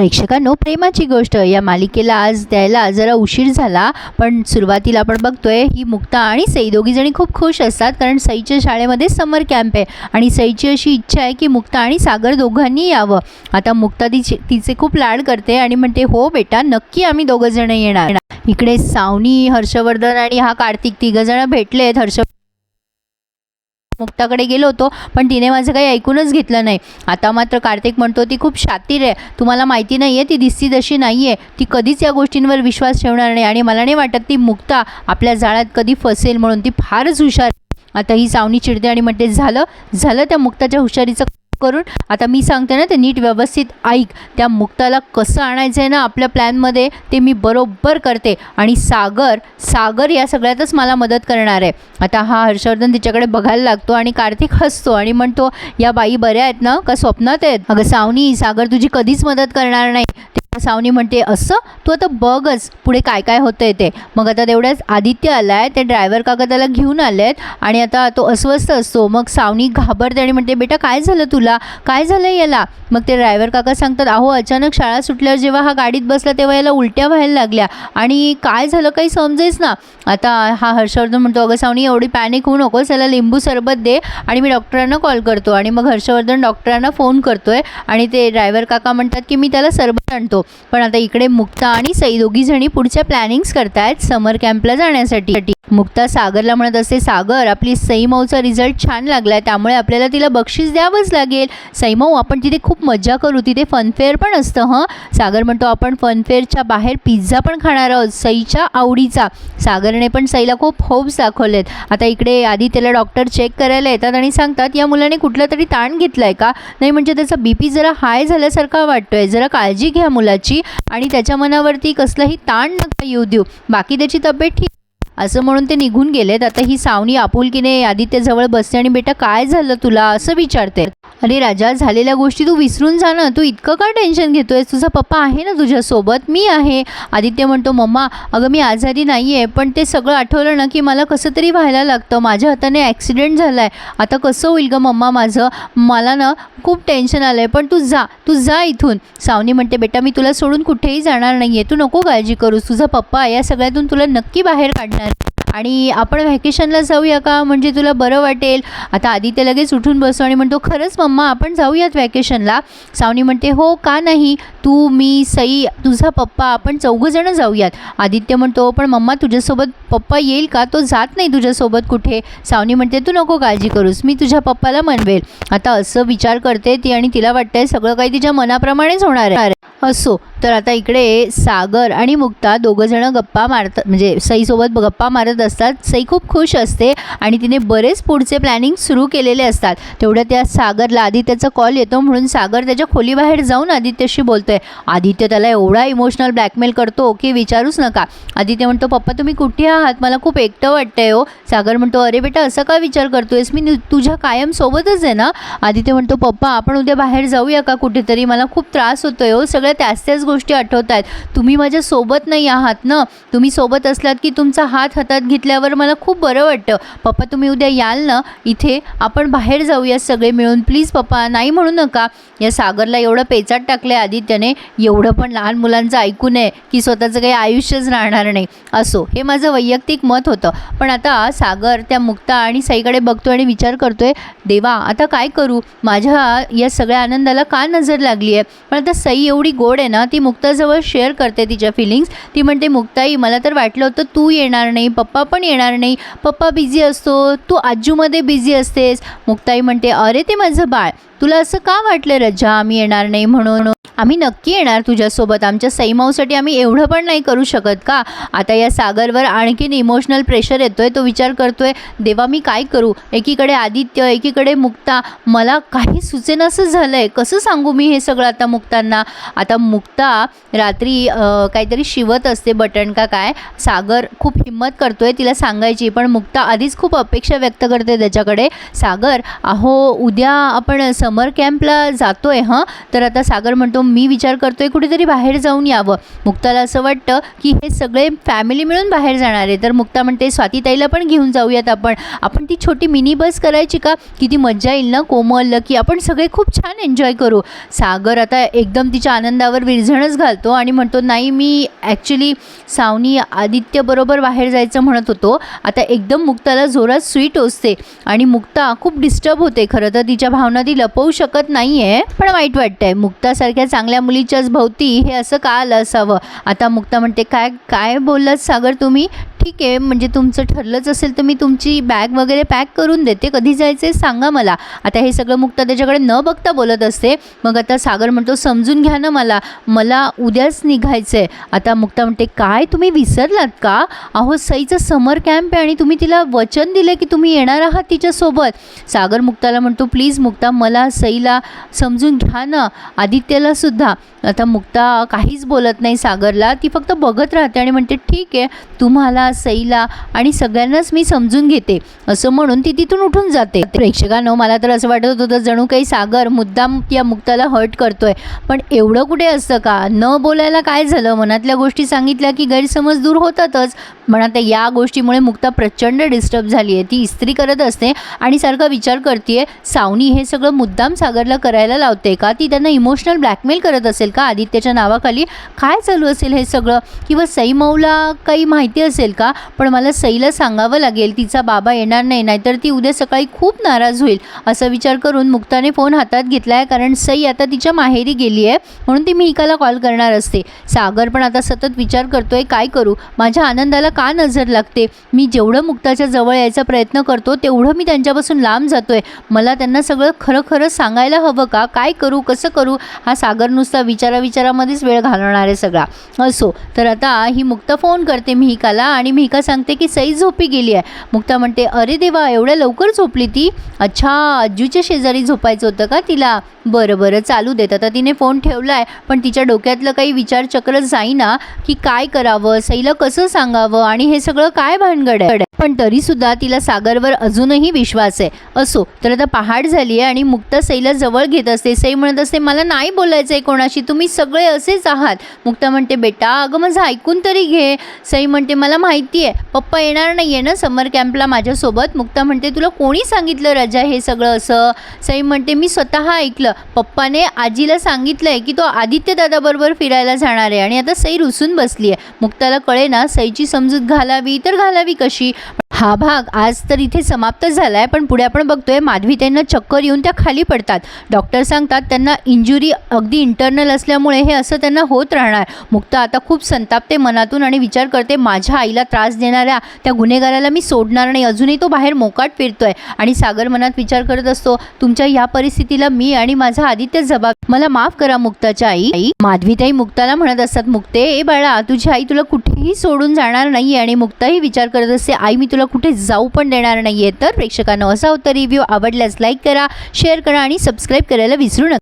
प्रेक्षकांनो प्रेमाची गोष्ट. या मालिकेला आज द्यायला जरा उशीर झाला पण सुरुवातीला आपण बघतोय ही मुक्ता आणि सई दोघीजणी खूप खुश असतात कारण सईच्या शाळेमध्ये समर कॅम्प आहे आणि सईची अशी इच्छा आहे की मुक्ता आणि सागर दोघांनी यावं. आता मुक्ता तिचे तिचे खूप लाड करते आणि म्हणते हो बेटा नक्की आम्ही दोघंजणं येणार. इकडे सावनी हर्षवर्धन आणि हा कार्तिक तिघं जण भेटलेत. हर्ष मुक्ताकडे गेलो होतो पण तिने माझं काही ऐकूनच घेतलं नाही. आता मात्र कार्तिक म्हणतो ती खूप शातीर आहे. तुम्हाला माहिती नाही आहे ती दिसती तशी नाही आहे ती कधीच या गोष्टींवर विश्वास ठेवणार नाही आणि मला नाही वाटत ती मुक्ता आपल्या जाळ्यात कधी फसेल म्हणून ती फारच हुशार आता ही सावनी चिडते आणि म्हणते झालं झालं त्या मुक्ताच्या हुशारीचं करून. आता मी सांगते ना ते नीट व्यवस्थित ऐक. त्या मुक्ताला कसं आणायचं आहे ना आपल्या प्लॅनमध्ये ते मी बरोबर करते. आणि सागर सागर या सगळ्यातच मला मदत करणार आहे. आता हा हर्षवर्धन तिच्याकडे बघायला लागतो आणि कार्तिक हसतो आणि म्हणतो या बाई बऱ्या आहेत ना? का स्वप्नात आहेत? अगं सावनी सागर तुझी कधीच मदत करणार नाही. सावनी म्हणते असं? तू आता बघच पुढे काय काय होतंय ते. मग आता तेवढ्याच आदित्य आलाय ते ड्रायव्हर काका त्याला घेऊन आले आहेत आणि आता तो अस्वस्थ असतो. मग सावनी घाबरते आणि म्हणते बेटा काय झालं तुला? काय झालं याला? मग ते ड्रायव्हर काका सांगतात अहो अचानक शाळा सुटल्यावर जेव्हा हा गाडीत बसला तेव्हा याला उलट्या व्हायला लागल्या. आणि काय झालं काही समजेच ना. आता हा हर्षवर्धन म्हणतो अगं सावनी एवढी पॅनिक होऊ नकोस याला लिंबू सरबत दे आणि मी डॉक्टरांना कॉल करतो. आणि मग हर्षवर्धन डॉक्टरांना फोन करतोय आणि ते ड्रायव्हर काका म्हणतात की मी त्याला सरबत आणतो. पण आता इकडे मुक्ता आणि सई दोघी जणी पुढच्या प्लॅनिंग्स करतायत समर कॅम्पला जाण्यासाठी. मुक्ता सागरला म्हणत असते सागर आपली सईमऊचा रिझल्ट छान लागलाय त्यामुळे आपल्याला तिला बक्षीस द्यावंच लागेल. सईमऊ आपण तिथे खूप मज्जा करू तिथे फनफेअर पण असतं हं? सागर म्हणतो आपण फनफेअरच्या बाहेर पिझ्झा पण खाणार आहोत सईच्या आवडीचा. सागरने पण सईला खूप होप्स दाखवलेत. आता इकडे आधी त्याला डॉक्टर चेक करायला येतात आणि सांगतात या मुलाने कुठला तरी ताण घेतला आहे का? नाही म्हणजे त्याचा बी पी जरा हाय झाल्यासारखा वाटतोय. जरा काळजी घ्या मुलाची आणि त्याच्या मनावरती कसलाही ताण नका येऊ देऊ. बाकी त्याची तब्येत ठीक असं म्हणून ते निघून गेलेत. आता ही सावनी आपुलकीने आदित्यजवळ बसते आणि बेटा काय झालं तुला? असं विचारते अरे राजा झालेल्या गोष्टी तू विसरून जा ना. तू इतकं का टेन्शन घेतो आहेस तुझा पप्पा आहे ना तुझ्यासोबत. मी आहे. आदित्य म्हणतो मम्मा अगं मी आजारी नाही आहे पण ते सगळं आठवलं ना की मला कसं तरी व्हायला लागतं. माझ्या हाताने ॲक्सिडेंट झाला आहे आता कसं होईल गं मम्मा माझं? मला ना खूप टेन्शन आलं आहे पण तू जा तू जा इथून. सावनी म्हणते बेटा मी तुला सोडून कुठेही जाणार नाही आहे तू नको काळजी करूस. तुझा पप्पा या सगळ्यातून तुला नक्की बाहेर काढणार. आणि आपण व्हॅकेशनला जाऊया का? म्हणजे तुला बरं वाटेल. आता आदित्य लगेच उठून बसतो आणि म्हणतो खरंच मम्मा आपण जाऊयात व्हॅकेशनला सावनी म्हणते हो का नाही? तू मी सई तुझा पप्पा आपण चौघंजणं जाऊयात. आदित्य म्हणतो पण मम्मा तुझ्यासोबत पप्पा येईल का? तो जात नाही तुझ्यासोबत कुठे. सावनी म्हणते तू नको काळजी करूस मी तुझ्या पप्पाला म्हणवेल आता असं विचार करते ती आणि तिला वाटतंय सगळं काही तिच्या मनाप्रमाणेच होणार आहे. असो. तर आता इकडे सागर आणि मुक्ता दोघंजणं गप्पा मारतात म्हणजे सईसोबत गप्पा मारत असतात. सई खूप खुश असते आणि तिने बरेच पुढचे प्लॅनिंग सुरू केलेले असतात. तेवढ्या त्या सागरला आदित्यचा कॉल येतो म्हणून सागर त्याच्या खोलीबाहेर जाऊन आदित्यशी बोलतोय. आदित्य त्याला एवढा इमोशनल ब्लॅकमेल करतो की विचारूच नका. आदित्य म्हणतो पप्पा तुम्ही कुठे आहात? मला खूप एकटं वाटतंय हो. सागर म्हणतो अरे बेटा असं का विचार करतोयस? मी तुझ्या कायम सोबतच आहे ना? आदित्य म्हणतो पप्पा आपण उद्या बाहेर जाऊया का कुठेतरी? मला खूप त्रास होतोय हो सगळ्या त्याच त्याच गोष्टी आठवत आहेत. तुम्ही माझ्या सोबत नाही आहात ना? तुम्ही सोबत असलात की तुमचा हात हातात घेतल्यावर मला खूप बरं वाटतं. पप्पा तुम्ही उद्या याल ना? इथे आपण बाहेर जाऊया सगळे मिळून. प्लीज पप्पा नाही म्हणू नका. या सागरला एवढं पेचाट टाकलं आहे आदित्यने. एवढं पण लहान मुलांचं ऐकू नये की स्वतःचं काही आयुष्यच राहणार नाही. असो हे माझं वैयक्तिक मत होतं. पण आता सागर त्या मुक्ता आणि साईकडे बघतो आणि विचार करतोय देवा आता काय करू? माझ्या या सगळ्या आनंदाला का नजर लागली आहे पण आता सई एवढी गोड आहे ना ती मुक्ताजवळ शेअर करते तिच्या फिलिंग्स ती म्हणते मुक्ताई मला तर वाटलं होतं तू येणार नाही पप्पा पण येणार नाही. पप्पा बिझी असतो तू आजूमध्ये बिझी असतेस. मुक्ताई म्हणते अरे ते माझं बाळ. तुला असं का वाटलं रज्जा? आम्ही येणार नाही म्हणून. आम्ही नक्की येणार तुझ्यासोबत. आमच्या सईमाऊसाठी आम्ही एवढं पण नाही करू शकत का? आता या सागरवर आणखीन इमोशनल प्रेशर येतोय तो विचार करतोय देवा मी काय करू? एकीकडे आदित्य एकीकडे मुक्ता. मला काही सुचेनासं झालं आहे कसं सांगू मी हे सगळं आता मुक्तांना? आता मुक्ता रात्री काहीतरी शिवत असते बटन का काय? सागर खूप हिंमत करतोय तिला सांगायची पण मुक्ता आधीच खूप अपेक्षा व्यक्त करते त्याच्याकडे. सागर अहो उद्या आपण समर कॅम्पला जातो आहे हां? तर आता सागर म्हणतो मी विचार करतो आहे कुठेतरी बाहेर जाऊन यावं. मुक्ताला असं वाटतं की हे सगळे फॅमिली मिळून बाहेर जाणार आहे. तर मुक्ता म्हणते स्वातीताईला पण घेऊन जाऊयात आपण. आपण ती छोटी मिनी बस करायची का? किती मज्जा येईल ना कोमल की आपण सगळे खूप छान एन्जॉय करू. सागर आता एकदम तिच्या आनंदावर विरझणच घालतो आणि म्हणतो नाही मी ॲक्च्युली सावनी आदित्यबरोबर बाहेर जायचं म्हणत होतो. आता एकदम मुक्ताला जोरात स्वीट टोचते आणि मुक्ता खूप डिस्टर्ब होते. खरं तर तिच्या भावना ती लपवू शकत नाही आहे पण वाईट वाटतंय. मुक्तासारख्या चांगल्या मुलीच्याच भोवती हे असं का आलं असावं? आता मुक्ता म्हणते काय काय बोललात सागर तुम्ही? ठीक आहे म्हणजे तुमचं ठरलंच असेल तर मी तुमची बॅग वगैरे पॅक करून देते. कधी जायचं आहे सांगा मला. आता हे सगळं मुक्ता त्याच्याकडे न बघता बोलत असते. मग आता सागर म्हणतो समजून घ्या ना मला. मला उद्याच निघायचं आहे आता मुक्ता म्हणते काय? तुम्ही विसरलात का? अहो सईचं समर कॅम्प आहे आणि तुम्ही तिला वचन दिलं की तुम्ही येणार आहात तिच्यासोबत. सागर मुक्ताला म्हणतो प्लीज मुक्ता मला सईला समजून घ्या ना. आदित्यला सुद्धा. आता मुक्ता काहीच बोलत नाही सागरला. ती फक्त बघत राहते आणि म्हणते ठीक आहे तुम्हाला सईला आणि सगळ्यांनाच मी समजून घेते. असं म्हणून ती तिथून उठून जाते. प्रेक्षकांनो मला तर असं वाटत होतं जणू काही सागर मुद्दाम या मुक्ताला हर्ट करतोय. पण एवढं कुठे असतं का? न बोलायला काय झालं? मनातल्या गोष्टी सांगितल्या की गैरसमज दूर होतातच. म्हणा या गोष्टीमुळे मुक्ता प्रचंड डिस्टर्ब झाली आहे ती इस्त्री करत असते आणि सारखा विचार करते सावनी हे सगळं मुद्दा मुद्दाम सागरला करायला लावते का? ती त्यांना इमोशनल ब्लॅकमेल करत असेल का? आदित्यच्या नावाखाली काय चालू असेल हे सगळं? किंवा सईमऊला काही माहिती असेल का? पण मला सईला सांगावं लागेल तिचा बाबा येणार नाही नाहीतर ती उद्या सकाळी खूप नाराज होईल असा विचार करून मुक्ताने फोन हातात घेतला आहे कारण सई आता तिच्या माहेरी गेली आहे म्हणून ती मिहिकाला कॉल करणार असते. सागर पण आता सतत विचार करतोय काय करू? माझ्या आनंदाला का नजर लागते? मी जेवढं मुक्ताच्या जवळ यायचा प्रयत्न करतो तेवढं मी त्यांच्यापासून लांब जातोय. मला त्यांना सगळं खरं खरं सांगायला हवं का? काय करू? कसं करू? हा सागर नुसता विचारा विचारामध्येच वेळ घालवणार आहे सगळा. असो. तर आता ही मुक्ता फोन करते मिहिकाला आणि मिहिका सांगते की सई झोपी गेली आहे. मुक्ता म्हणते अरे देवा एवढ्या लवकर झोपली ती? अच्छा आजूच्या शेजारी झोपायचं होतं का तिला? बरं बरं चालू देत. आता तिने फोन ठेवला आहे पण तिच्या डोक्यातलं काही विचारचक्र जाईना की काय करावं? सईला कसं सांगावं? आणि हे सगळं काय भानगड आहे? पण तरीसुद्धा तिला सागरवर अजूनही विश्वास आहे. असो तर आता पहाट झाली आहे आणि मुक्ता सईला जवळ घेत असते. सई म्हणत असते मला नाही बोलायचं आहे कोणाशी तुम्ही सगळे असेच आहात. मुक्ता म्हणते बेटा अगं माझं ऐकून तरी घे. सई म्हणते मला माहिती आहे पप्पा येणार नाही आहे ना समर कॅम्पला माझ्यासोबत. मुक्ता म्हणते तुला कोणी सांगितलं रजा हे सगळं असं? सई म्हणते मी स्वतः ऐकलं. पप्पाने आजीला सांगितलं आहे की तो आदित्य दादाबरोबर फिरायला जाणार आहे आणि आता सई रुसून बसली आहे मुक्ताला कळे ना सईची समजूत घालावी तर घालावी कशी? हा भाग आज तर इथे समाप्त झाला आहे पण पुढे आपण बघतोय माधवी त्यांना चक्कर येऊन त्या खाली पडतात. डॉक्टर सांगतात त्यांना इंजुरी अगदी इंटरनल असल्यामुळे हे असं त्यांना होत राहणार. मुक्ता आता खूप संतापते मनातून आणि विचार करते माझ्या आईला त्रास देणाऱ्या त्या गुन्हेगाराला मी सोडणार नाही अजूनही तो बाहेर मोकाट फिरतोय. आणि सागर मनात विचार करत असतो तुमच्या या परिस्थितीला मी आणि माझा आदित्य जबाब मला माफ करा मुक्ताच्या आई. आई माधवीताई मुक्ताला म्हणत असतात मुक्ते ए बाळा तुझी आई तुला कुठेही सोडून जाणार नाहीये आणि मुक्ताही विचार करत असते आई मी तुला कुठे जाऊ पण देणार नाहीये. तर प्रेक्षकांना असा होता रिव्ह्यू आवडल्यास लाईक करा शेअर करा आणि सबस्क्राईब करायला विसरू नका.